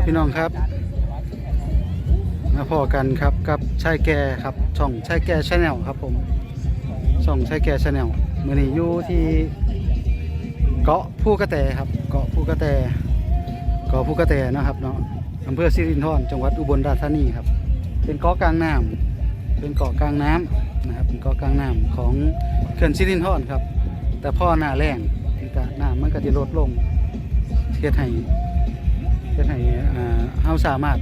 ครับพี่น้องครับ มาพอกันครับกับชายแก่ครับช่องชายแก่ชาแนลครับผมช่องชายแก่ชาแนลมื่อนี้อยู่ที่เกาะผู้กระแตครับ เกาะผู้กระแตเกาะผู้กระแตนะครับเนาะอำเภอสิรินธรจังหวัดอุบลราชธานีครับ เป็นเกาะกลางน้ำเป็นเกาะกลางน้ำนะครับเป็นเกาะกลางน้ำของเขื่อนสิรินธรครับ แต่พ่อหน้าแรงมันก็น้ำมันก็จะลดลงเฮ็ดให้ เพื่อให้อ่าเฮาสามารถ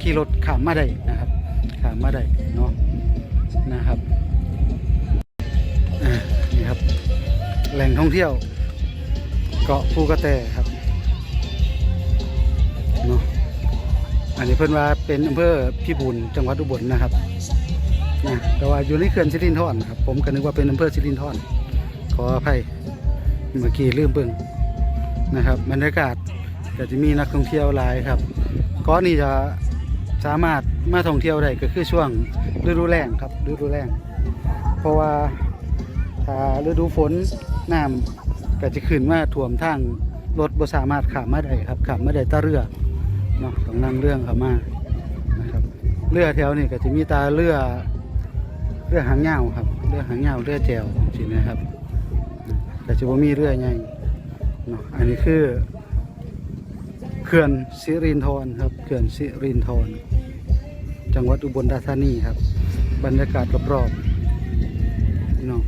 ขี่รถข้ามมาได้นะครับข้ามมาได้เนาะนะครับนี่ครับ แหล่งท่องเที่ยว เกาะภูกระแตครับเนาะอันนี้เพิ่นว่าเป็นอำเภอพิบูลจังหวัดอุบลนะครับนะแต่ว่าอยู่ในเขื่อนสิรินธรครับผมก็นึกว่าเป็นอำเภอสิรินธรขออภัยเมื่อกี้ลืมเบิ่งนะครับบรรยากาศ ก็จะมีนักท่องเที่ยวหลายครับเก็นี่จะสามารถมาท่องเที่ยวได้ก็คือช่วงฤดูแล้งครับฤดูแล้งเพราะว่าถ้าฤดูฝนน้ำก็จะขึ้นมาท่วมทางรถบ่สามารถข้ามมาได้ครับข้ามมาได้ตาเรือเนาะต้องนั่งเรื่อเข้ามานะครับเรือแถวนี้ก็จะมีตาเรือเรือหางยาครับเรือหางยาเรือแจวสิงนะครับก็จะบ่มีเรือใหญ่เนาะอันนี้คือ ขื่อนสิรินธรครับเขื่อนสิรินธรจังหวัดอุบลราชธานีครับ บรรยากาศรอบๆพี่น้อง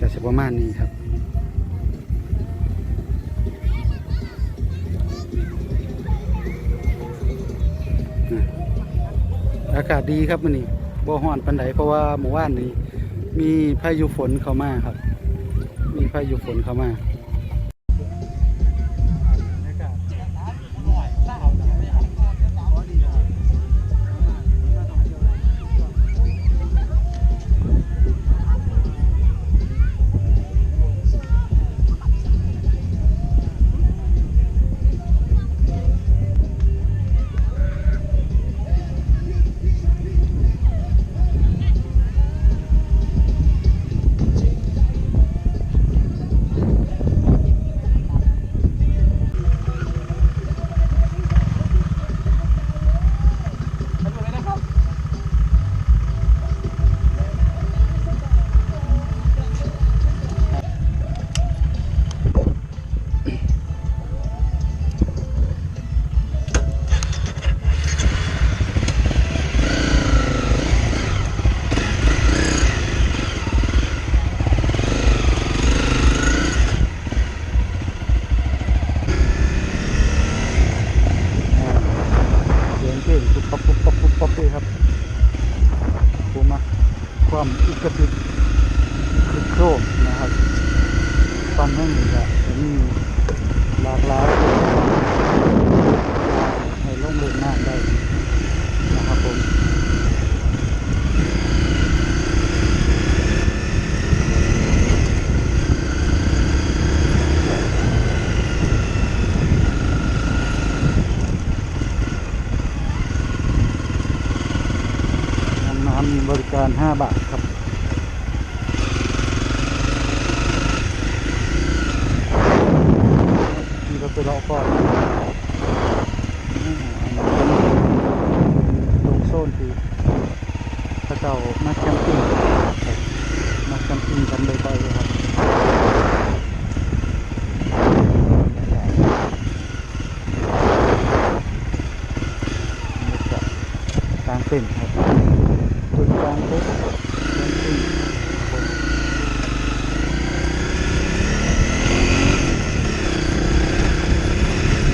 ก็จะประมาณนี้ครับอากาศดีครับมันนี้บ่ฮ้อนปันไดเพราะว่าเมื่อวานนี้มีพายุฝนเข้ามาครับ มีพายุฝนเข้ามาำน้ำบริการ 5 บาทครับ นี่เราไปรอก่อนลงโซนคือพระเจ้ามาแคมปิ้งครับมาแคมปิ้งกันบ่อยๆเลยครับบรรยากาศ กลางเต็นท์ครับจุดกลางเต็นท์กลางเต็นท์ครับผม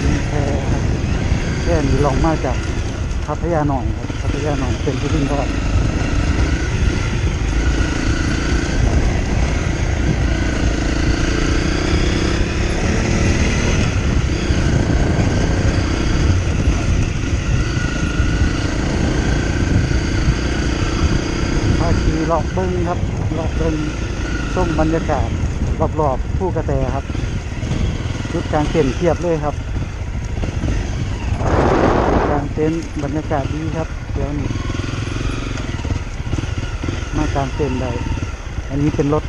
มีแพครับแค่นี้ลองมาจากพัท ยาหน่อยครับพัทยาหน่อยเป็นที่ดินทอดพาขี่เลาะเบิ้งครับเลาะเบิ้งชมบรรยากาศรอบๆผู้กระแตครับ ชุดกางเต็นท์เทียบเลยครับ เต็นท์บรรยากาศดีครับเดี๋ยวนี้มาการเต็นท์ได้อันนี้เป็นรถ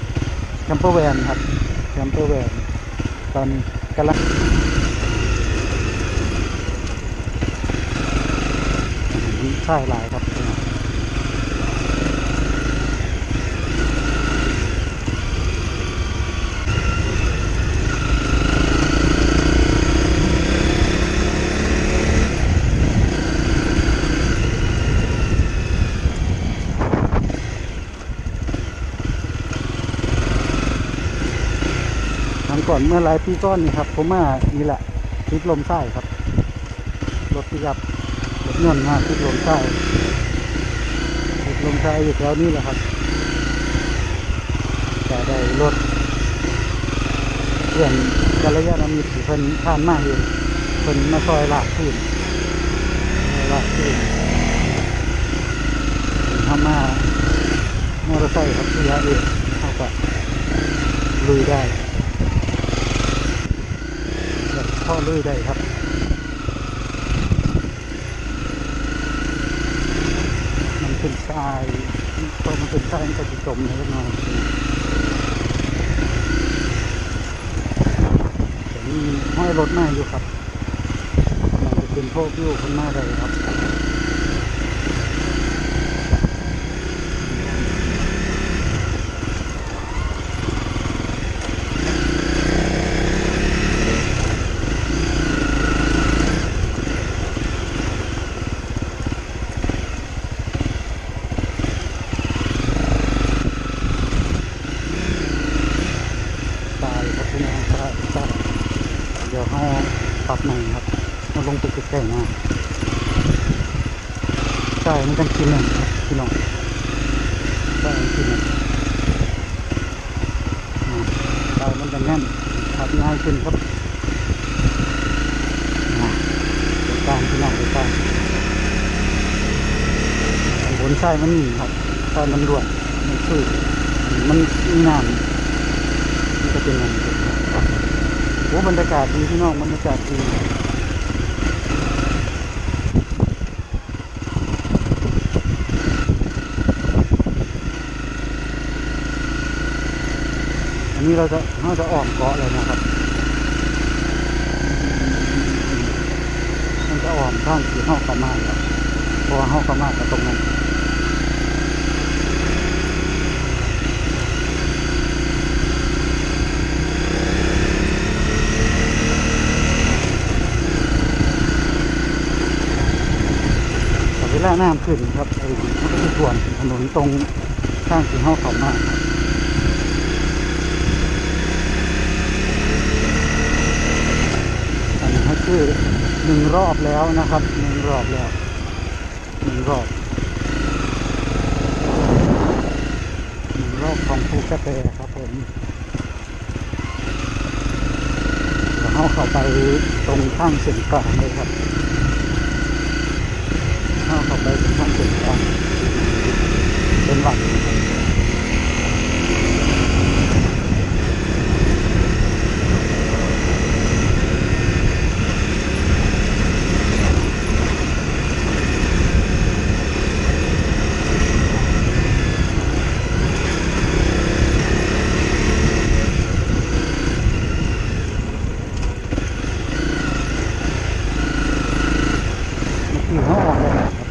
แคมเปอร์แวนครับแคมเปอร์แวนตอนกำลังใช่หลายครับ ครั้งก่อนเมื่อหลายปีก่อนนี่ครับ ผมมานี่แหละติดลมใต้ครับรถปิกับรถเงินมาติดลมใต้ติดลมใต้อยู่แถวนี้แหละครับแต่ได้รถเพื่อนกัลยาณมิตรเพิ่นผ่านมาเองเพิ่นมาซอยลากขึ้นซอยลากขึ้นทำมามอเตอร์ไซค์ครับที่ยาเองเขาก็ลุยได้ แบบ พ่อลุยได้ครับมันเป็นทรายพอมันเป็นทรายก็จะจมในเล็กน้องแต่นี่ห้อยรถมาอยู่ครับมันจะเป็นพวกยูคนมาได้ครับ ตายครับพี่น้องตายตายเดี๋ยวเขาปรับใหม่ครับมาลงไปใกล้ๆหน้า ใช่มันกินหนึ่งครับพี่น้องใช่มันกินหนึ่งอ่ามันจะแน่นขับง่ายขึ้นครับอ่าเดี๋ยวกางพี่น้องเดี๋ยวกลางบนใช่มันหนีครับใช่มันด่วนมันสู้มันมีน้ำนี่ก็เป็นงานเก็บครับโอ้บรรยากาศดีพี่น้องบรรยากาศดี นี้เราจะเราจะออกเกาะเลยนะครับ มันจะออมข้างที่ห้องเข้ามาแล้วเพราะว่าห้องเข้ามากับตรงนั้นแต่เวลาน้ำขึ้นครับไอ้มันก็จะท่วมถนนตรงข้างที่ห้องเขามากครับอันนี้ก็ คือหนึ่งรอบแล้วนะครับหนึ่งรอบแล้วหนึ่งรอบหนึ่งรอบของภูกระแตครับผมเดี๋ยวเขาเข้าไปตรงข้างเส้นกลางเลยครับเข้าเข้าไปเป็นทางเส้นกลางเป็นหลักเมื่อกี้เขาออกเลยนะครับ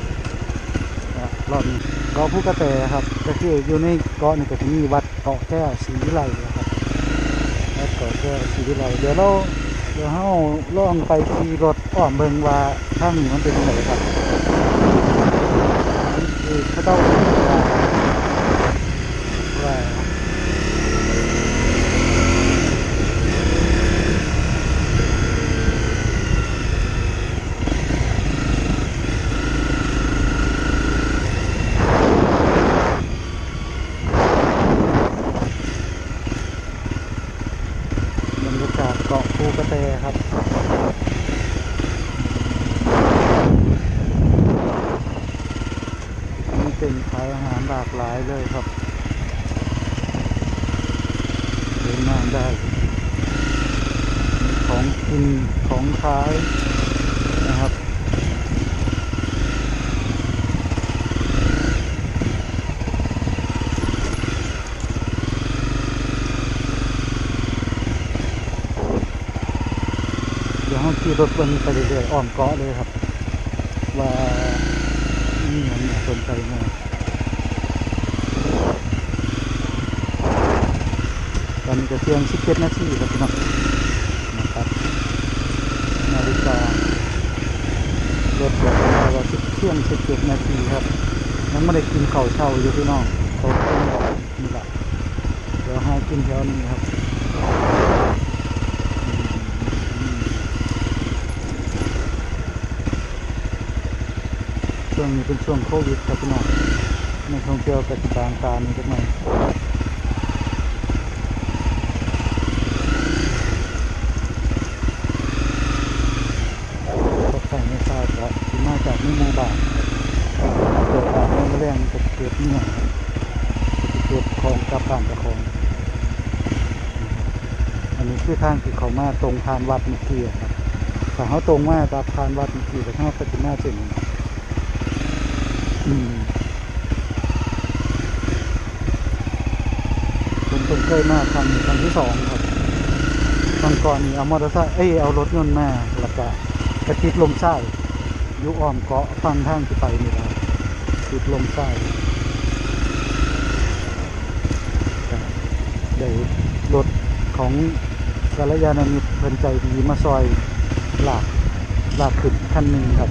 รอบ ภูกระแตครับก็คืออยู่ในเกาะนี่ก็จะมีวัดเกาะแก้วศรีวิไลนะครับวัดเกาะแก้วศรีวิไลเดี๋ยวเราเดี๋ยวเราล่องไปขี่รถอ้อมเบิงว่าข้างนี้มันเป็นยังไงครับเต้าว่าว่าบรรยากาศเกาะภูกระแตครับ มีเป็นขายอาหารหลากหลายเลยครับเดินมาได้มีของกินของขายนะครับ เดี๋ยวเราขี่รถเบิ่งไปเรื่อยๆอ้อมเกาะเลยครับ ว่ามีอย่างน่สนใจไหมตอนนี้ก็เที่ยง17นาทีครับพี่น้องนะครับนาฬิการถเสียเวลาว่าเที่ยง17นาทีครับยังไม่ได้กินข้าวเช้าอยู่พี่น้องเขาเพิ่งบอกนี่แหละเดี๋ยวหากินแถวนี้ครับอืม ช่ วงนี้เป็นช่วงโควิดครับพี่น้องในท่องเที่ยวกับทางกานี่จักหน่อยก็ใส่ไม่ทราบว่าที่มาจากนี่หมู่บ้านเกิดอาการแรงกับเกิดเนี่ยเกิดของกับบ้านกับของ อันนี้คือทางที่เขามาตรงผ่านวัดเมื่อกี้ครับถ้าเขาตรงมาตามผ่านวัดเมื่อกี้แต่เขาก็จะมาถึงอืม ผมเพิ่งเคยมาครั้งครั้งที่สองครับครั้งก่อนนี่เอามอเตอร์ไซค์เอ้ยเอารถยนต์มาแล้วก็กระติดลมไส้ยู่อ้อมเกาะฟังทางที่ไปนี่ครับติดลมไส้ได้รถของกาลยานมิตรเพิ่นใจดีมาซอยหลากหลากขึ้นคันหนึ่งครับ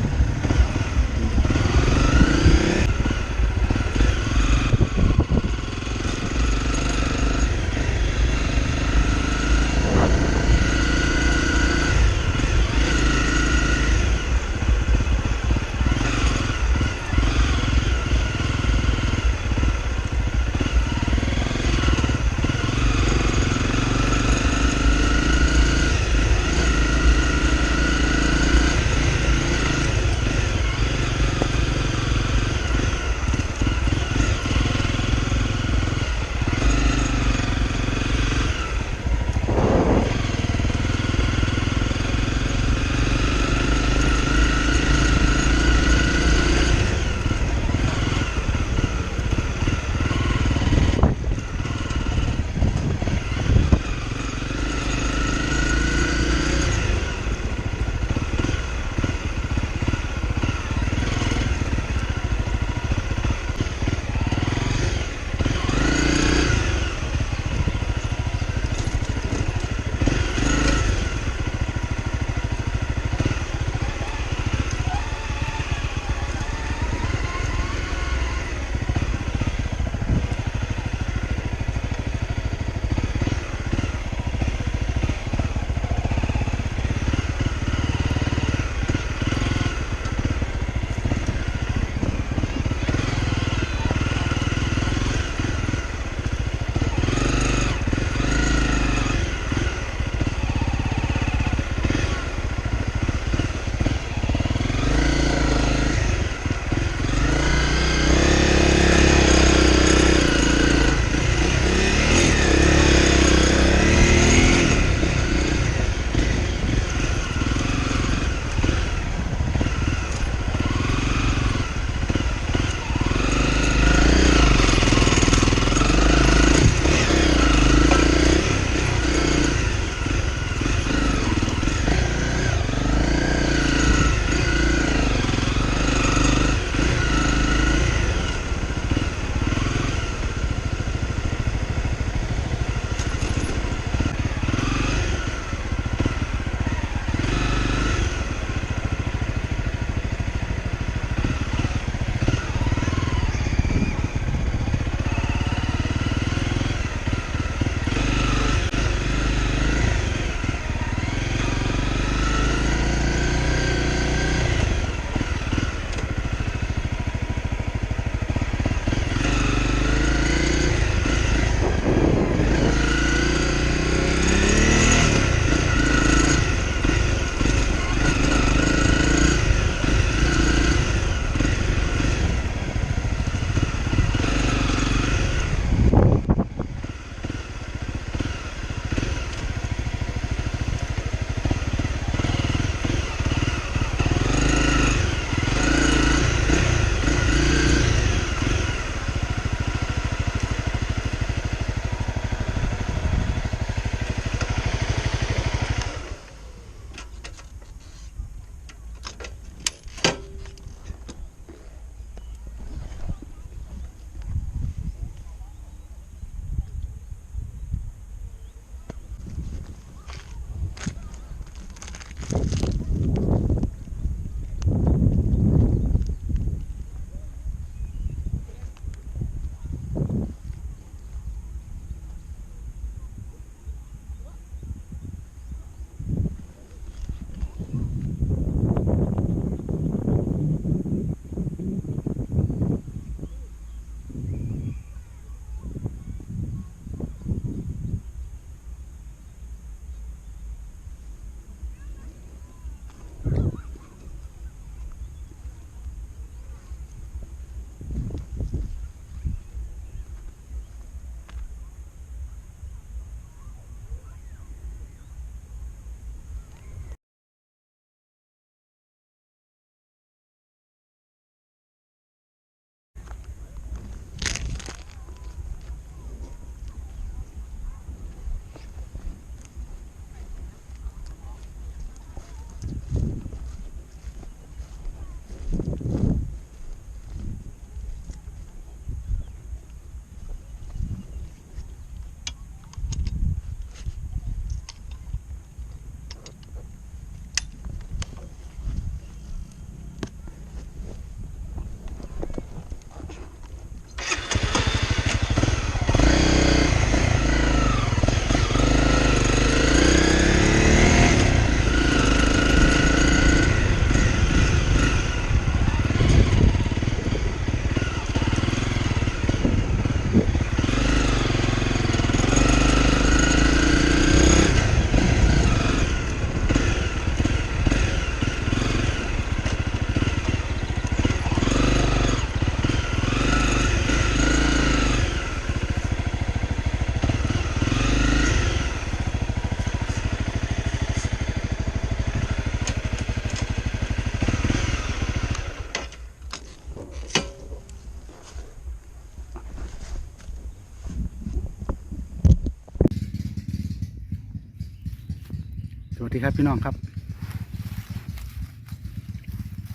พี่น้องครับ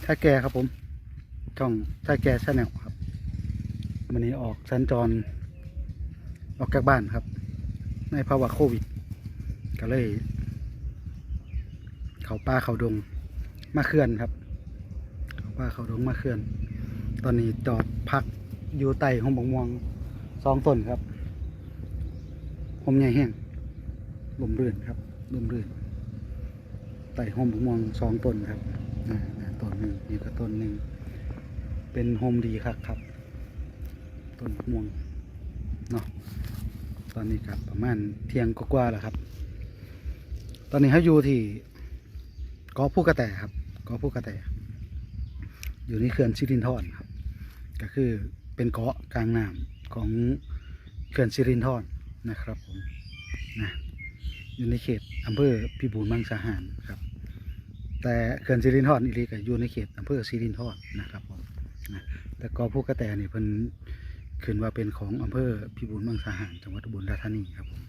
ท่าแก่ครับผมช่องท่าแก่ชาแนลครับวันนี้ออกสัญจร ออกจากบ้านครับ ในภาวะโควิด ก็เลย เขาป่าเขาดงมาเคลื่อนครับ เขาป่าเขาดงมาเคลื่อน ตอนนี้จอดพักอยู่ใต้ห้องบงมวงสองต้นครับผมใหญ่แห้งลมรื่นครับลมรื่น ต้ห้องบงม่วงสองต้นครับต้นหนึ่งนี่ก็ต้นหนึ่งเป็นโฮมดีครับครับต้นม่วงเนาะตอนนี้ครับประมาณเที่ยงกว่าแล้วครับ ตอนนี้เขาอยู่ที่กาะผู้กระแตครับกาะผู้กระแตอยู่ในเขื่อนสิรินธรครับ ก็คือเป็นเกาะกลางน้ำของเขื่อนสิรินธรนะครับผมนะอยู่ในเขตอำเภอพิบูลมังสาหารครับ แต่เขื่อนสิรินธรอีหลีก็อยู่ในเขตอำเภอสิรินธรนะครับผมนะแต่กาะผู้กระแตนี่เพิ่นขึ้นว่าเป็นของอำเภอพิบูลมังสาหารจังหวัดอุบลราชธานีครับผม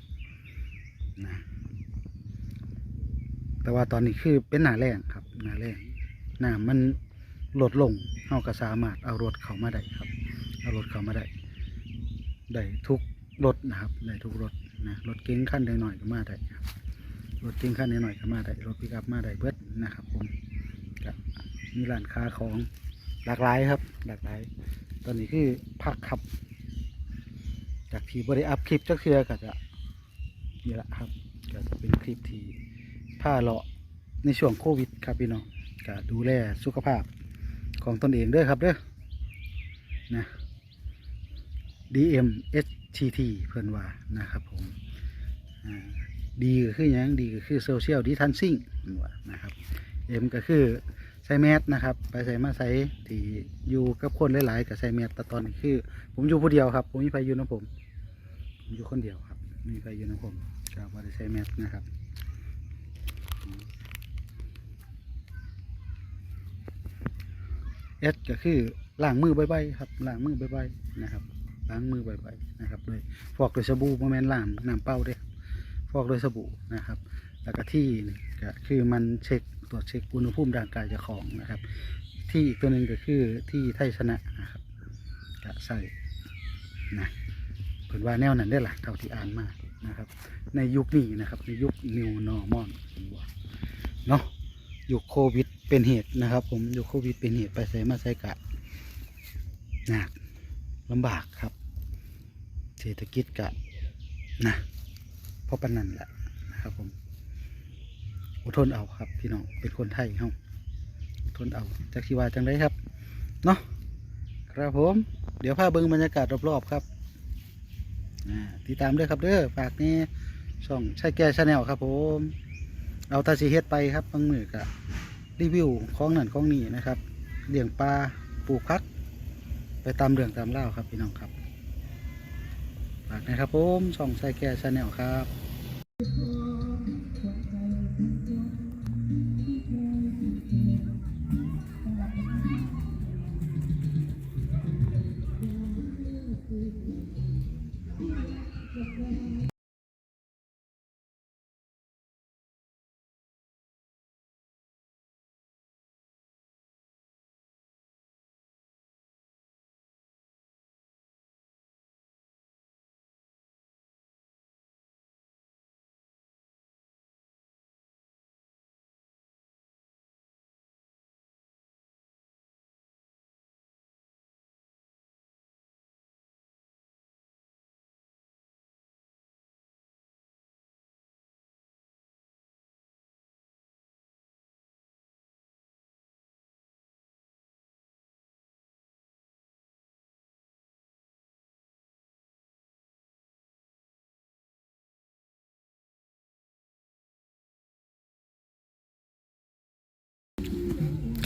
นะแต่ว่าตอนนี้คือเป็นหนาแรงครับหนาแรงน้ำมันลดลงเราก็สามารถเอารถเข้ามาได้ครับ เอารถเข้ามาได้ได้ทุกรถนะครับได้ทุกรถนะรถเก๋งขั้นใดหน่อยก็มาได้ครับ รถเก๋งขั้นใดหน่อยก็มาได้รถปิกอัพมาได้เบิดนะครับ ผมก็มีร้านค้าของหลากหลายครับ หลากหลาย ตอนนี้คือพักครับ จากที่บริอัพคลิปจักเทือก็จะนี่แหละครับก็จะเป็นคลิปที่ผ้าเลาะในช่วงโควิดครับพี่น้องก็ดูแลสุขภาพของตนเองด้วยครับเด้อนะ DM HTT เพื่อนว่านะครับผมอ่า ดีก็คือหยังดีก็คือโซเชียลดิทันซิ่งนะครับ M ก็คือใส่แมสนะครับ ไปใส่มาใส่ที่อยู่กับคนหลายๆกับใส่แมสแต่ตอนนี้คือ ผมอยู่ผู้เดียวครับ ผมมีไฟอยู่นะผมผมอยู่คนเดียวครับ มีไฟอยู่นะผมก็บ่ได้ใส่แมสนะครับเอสก็คือล้างมือบ่อยๆครับล้างมือบ่อยๆนะครับล้างมือบ่อยๆนะครับโดยฟอกโดวยสบู่โมเมนล้างน้ำเปล่าด้อ ฟอกโดวยสบู่นะครับ แล้วก็ที่ก็คือมันเช็คตรวจเช็คอุณหภูมิร่างกายเจ้าของนะครับ ที่อีกตัวหนึ่งก็คือที่ไทยชนะนะครับก็ใส่นะเพิ่นว่าแนวนั้นได้อล่ะเท่าที่อ่านมานะครับ ในยุคนี้นะครับในยุค new normal เนาะยุคโควิดเป็นเหตุนะครับ ผมยุคโควิดเป็นเหตุไปใส่มาใส่กะหนักลำบากครับ เศรษฐกิจกะนะ เพราะปนนันแหละนะครับผมอดทนเอาครับ พี่น้องเป็นคนไทยเฮาอดทนเอาจากชีวาจังไรครับเนาะครับผม เดี๋ยวพาเบิ้งบรรยากาศรอบๆครับติดตามด้วยครับเด้อฝากนี่ช่องใช่แก่ชาแนลครับผม เอาตาสีเฮ็ดไปครับบางมือกะรีวิวของนั่นของนี่นะครับเลี้ยงปลาปลูกพัก ไปตามเรื่องตามเล่าครับพี่น้องครับ ฝากนะครับผมช่องไซแก่ชาแนลครับ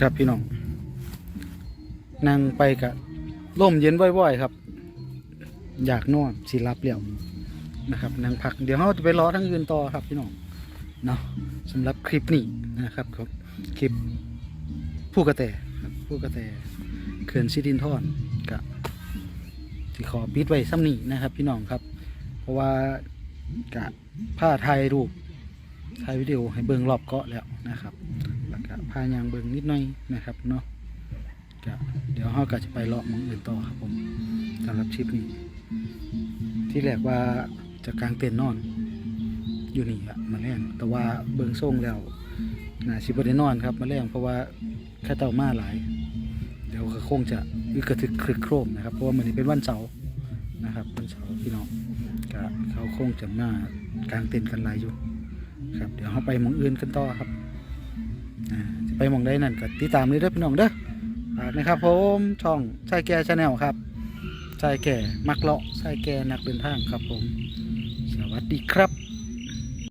ครับพี่น้องนั่งไปกะร่มเย็นบ่อยๆครับ อยากนอนสิรับเลี้ยวนะครับนั่งพักเดี๋ยวเราจะไปรอทั้งอื่นต่อครับพี่น้องเนาะสำหรับคลิปนี้นะครับครับคลิปผู้กระแตผู้กระแตเขื่อนซิดินทอนกะที่ขอปิดไว้ซ้ำนี้นะครับ พี่น้องครับ เพราะว่ากะผ้าไทยรูปถ่ายวิดีโอให้เบิ่งรอบเกาะแล้วนะครับ พายางเบิงนิดหน่อยนะครับเนาะก็เดี๋ยวเราก็จะไปเลาะมองอื่นต่อครับผมสำหรับทริปนี้ ที่แรกว่าจะกลางเต็นท์นอน อยู่นี่อะมาแรงแต่ว่าเบิงส่งแล้วน่าสิบ่ได้นอนครับมาแรงเพราะว่าแค่เต่ามาหลาย เดี๋ยวก็คงจะอึกกระทึกครึกโครมนะครับเพราะว่ามันนี้เป็นวันเสาร์นะครับวันเสาร์พี่น้องก็เขาคงจะมากลางเต็นท์กันหลายอยู่ครับ เดี๋ยวเราไปมองอื่นกันต่อครับอ่าจะ ไปมองได้นั่นก็ติดตามเลยเด้อพี่น้องเด้อฝากนะครับผมช่องชายแก่ชาแนลครับชายแก่มักเลาะชายแก่นักเดินทางครับผม สวัสดีครับ